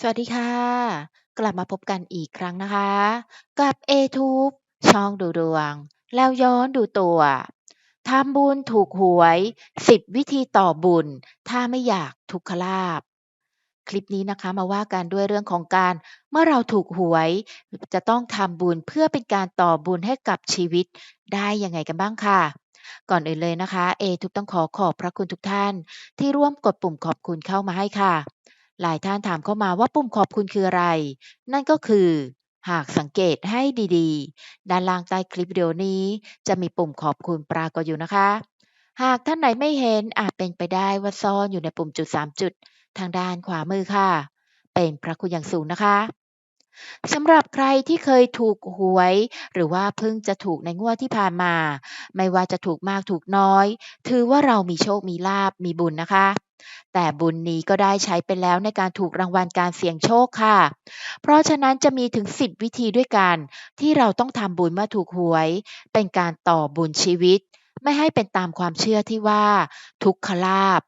สวัสดีค่ะ กลับมาพบกันอีกครั้งนะคะ กับ A-Tube ช่องดูดวง แล้วย้อนดูตัวทำบุญถูกหวย10วิธีต่อบุญ ถ้าไม่อยากทุกขลาภคลิปนี้นะคะมาว่ากันด้วยเรื่องของการ เมื่อเราถูกหวย จะต้องทำบุญเพื่อเป็นการต่อบุญให้กับชีวิตได้ยังไงกันบ้างค่ะก่อนอื่นเลยนะคะ A-Tube ต้องขอขอบพระคุณทุกท่าน ที่ร่วมกดปุ่มขอบคุณเข้ามาให้ค่ะ หลายท่านถามเข้ามาว่าปุ่มขอบคุณคืออะไร นั่นก็คือ หากสังเกตให้ดีๆ ด้านล่างใต้คลิปวิดีโอนี้ จะมีปุ่มขอบคุณปรากฏอยู่นะคะ หากท่านไหนไม่เห็นอาจเป็นไปได้ว่าซ่อนอยู่ในปุ่มจุด 3 จุด ทางด้านขวามือค่ะ เป็นพระคุณอย่างสูงนะคะสำหรับใครที่เคยถูกหวย หรือว่าเพิ่งจะถูกในงวดที่ผ่านมา ไม่ว่าจะถูกมากถูกน้อย ถือว่าเรามีโชคมีลาภมีบุญนะคะ แต่บุญนี้ก็ได้ใช้ไปแล้วในการถูกรางวัลการเสี่ยงโชคค่ะ เพราะฉะนั้นจะมีถึง 10 วิธีด้วยกัน ที่เราต้องทำบุญเมื่อถูกหวย เป็นการต่อบุญชีวิต ไม่ให้เป็นตามความเชื่อที่ว่า ทุกขลาภ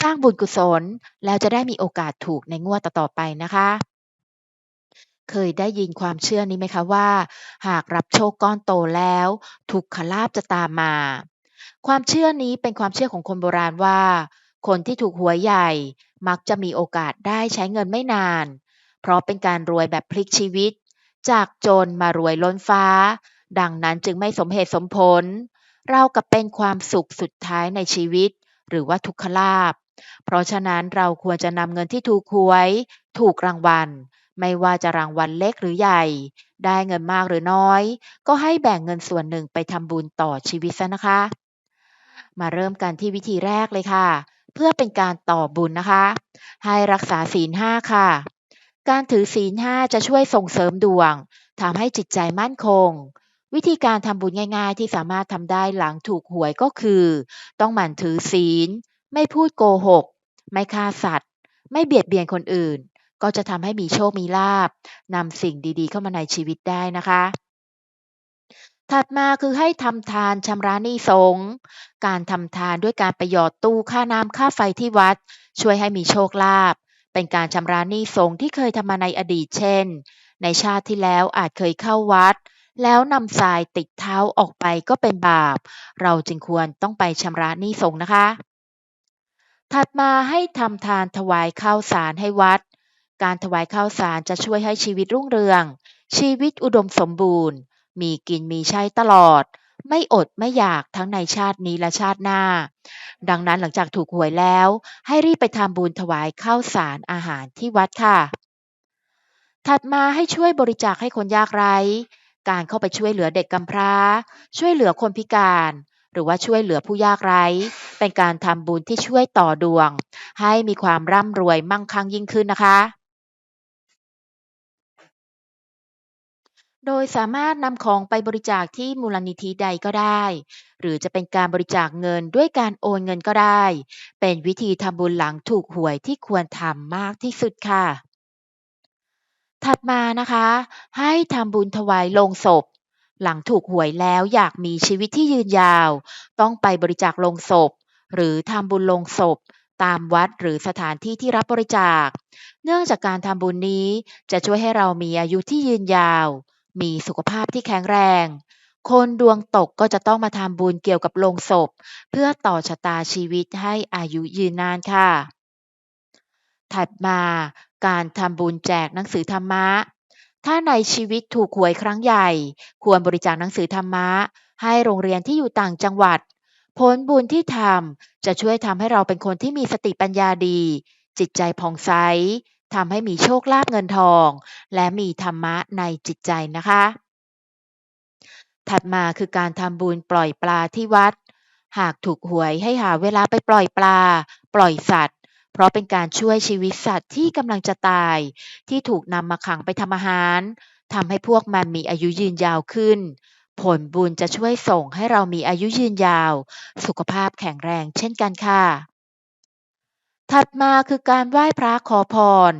สร้างบุญกุศล แล้วจะได้มีโอกาสถูกในงวดต่อๆไปนะคะเคยได้ยินความเชื่อนี้ไหมคะว่า หากรับโชคก้อนโตแล้ว ทุกขลาภจะตามมา ความเชื่อนี้เป็นความเชื่อของคนโบราณว่า คนที่ถูกหวยใหญ่ มักจะมีโอกาสได้ใช้เงินไม่นาน เพราะเป็นการรวยแบบพลิกชีวิต จากจนมารวยล้นฟ้า ดังนั้นจึงไม่สมเหตุสมผล เรากับเป็นความสุขสุดท้ายในชีวิต หรือว่าทุกขลาภเพราะฉะนั้นเราควรจะนำเงินที่ถูกหวย ถูกรางวัล ไม่ว่าจะรางวัลเล็กหรือใหญ่ ได้เงินมากหรือน้อย ก็ให้แบ่งเงินส่วนหนึ่งไปทำบุญต่อชีวิตเสียนะคะ มาเริ่มกันที่วิธีแรกเลยค่ะ เพื่อเป็นการต่อบุญนะคะ ให้รักษาศีล5ค่ะ การถือศีล5จะช่วยส่งเสริมดวงทำให้จิตใจมั่นคง วิธีการทำบุญง่ายๆ ที่สามารถทำได้หลังถูกหวยก็คือ ต้องหมั่นถือศีล ไม่พูดโกหก ไม่ฆ่าสัตว์ ไม่เบียดเบียนคนอื่น ก็จะทำให้มีโชคมีลาภนำสิ่งดีๆ เข้ามาในชีวิตได้นะคะ ถัดมาคือให้ทำทานชำระหนี้สงการทำทานด้วยการไปหยอดตู้ค่าน้ำค่าไฟที่วัด ช่วยให้มีโชคลาภเป็นการชำระหนี้สงที่เคยทำมาในอดีตเช่น ในชาติที่แล้วอาจเคยเข้าวัด แล้วนำทรายติดเท้าออกไปก็เป็นบาป เราจึงควรต้องไปชำระหนี้สงนะคะ ถัดมาให้ทำทานถวายข้าวสารให้วัด การถวายข้าวสารจะช่วยให้ชีวิตรุ่งเรือง ชีวิตอุดมสมบูรณ์ มีกินมีใช้ตลอด ไม่อดไม่อยากทั้งในชาตินี้และชาติหน้า ดังนั้นหลังจากถูกหวยแล้ว ให้รีบไปทำบุญถวายข้าวสารอาหารที่วัดค่ะ ถัดมาให้ช่วยบริจาคให้คนยากไร้ การเข้าไปช่วยเหลือเด็กกำพร้า ช่วยเหลือคนพิการ หรือว่าช่วยเหลือผู้ยากไร้ เป็นการทำบุญที่ช่วยต่อดวง ให้มีความร่ำรวยมั่งคั่งยิ่งขึ้นนะคะ โดยสามารถนำของไปบริจาคที่มูลนิธิใดก็ได้ หรือจะเป็นการบริจาคเงินด้วยการโอนเงินก็ได้ เป็นวิธีทำบุญหลังถูกหวยที่ควรทำมากที่สุดค่ะ ถัดมานะคะ ให้ทำบุญถวายโลงศพ หลังถูกหวยแล้วอยากมีชีวิตที่ยืนยาว ต้องไปบริจาคโลงศพ หรือทำบุญโลงศพตามวัดหรือสถานที่ที่รับบริจาค เนื่องจากการทำบุญนี้จะช่วยให้เรามีอายุที่ยืนยาว มีสุขภาพที่แข็งแรง คนดวงตกก็จะต้องมาทำบุญเกี่ยวกับโลงศพ เพื่อต่อชะตาชีวิตให้อายุยืนนานค่ะ ถัดมาการทำบุญแจกหนังสือธรรมะ ถ้าในชีวิตถูกหวยครั้งใหญ่ ควรบริจาคหนังสือธรรมะ ให้โรงเรียนที่อยู่ต่างจังหวัด ผลบุญที่ทำจะช่วยทำให้เราเป็นคนที่มีสติปัญญาดี จิตใจผ่องใส ทำให้มีโชคลาภเงินทอง และมีธรรมะในจิตใจนะคะ ถัดมาคือการทำบุญปล่อยปลาที่วัด หากถูกหวยให้หาเวลาไปปล่อยปลา ปล่อยสัตว์ เพราะเป็นการช่วยชีวิตสัตว์ที่กำลังจะตาย ที่ถูกนำมาขังไปทำอาหารทำให้พวกมันมีอายุยืนยาวขึ้น ผลบุญจะช่วยส่งให้เรามีอายุยืนยาว สุขภาพแข็งแรงเช่นกันค่ะ ถัดมาคือการไหว้พระขอพร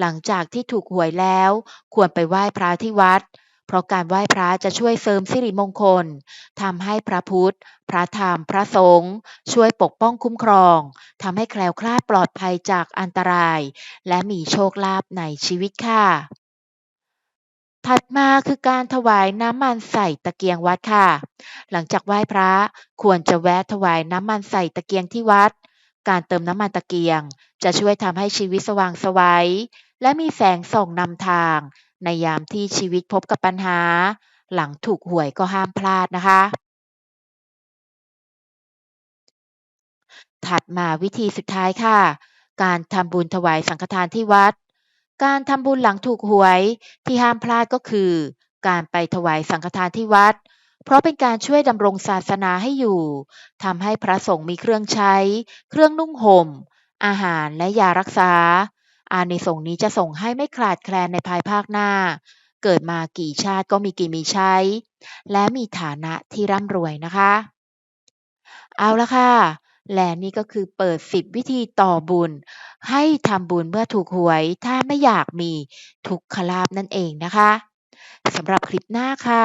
หลังจากที่ถูกหวยแล้ว ควรไปไหว้พระที่วัด เพราะการไหว้พระจะช่วยเสริมสิริมงคลทำให้พระพุทธ พระธรรม พระสงฆ์ช่วยปกป้องคุ้มครองทำให้แคล้วคลาดปลอดภัยจากอันตราย และมีโชคลาภในชีวิตค่ะ ถัดมาคือการถวายน้ำมันใส่ตะเกียงวัดค่ะ หลังจากไหว้พระควรจะแวะถวายน้ำมันใส่ตะเกียงที่วัด การเติมน้ำมันตะเกียง จะช่วยทำให้ชีวิตสว่างไสวและมีแสงส่องนำทาง ในยามที่ชีวิตพบกับปัญหา หลังถูกหวยก็ห้ามพลาดนะคะ ถัดมาวิธีสุดท้ายค่ะ การทำบุญถวายสังฆทานที่วัด การทำบุญหลังถูกหวยที่ห้ามพลาดก็คือ การไปถวายสังฆทานที่วัด เพราะเป็นการช่วยดำรงศาสนาให้อยู่ทำให้พระสงฆ์มีเครื่องใช้ เครื่องนุ่งห่ม อาหารและยารักษา อานิสงส์นี้จะส่งให้ไม่ขาดแคลนในภายภาคหน้า เกิดมากี่ชาติก็มีกินมีใช้ และมีฐานะที่ร่ำรวยนะคะ เอาละค่ะ และนี่ก็คือเปิด10วิธีต่อบุญ ให้ทำบุญเมื่อถูกหวย ถ้าไม่อยากมีทุกขลาภนั่นเองนะคะสำหรับคลิปหน้าค่ะ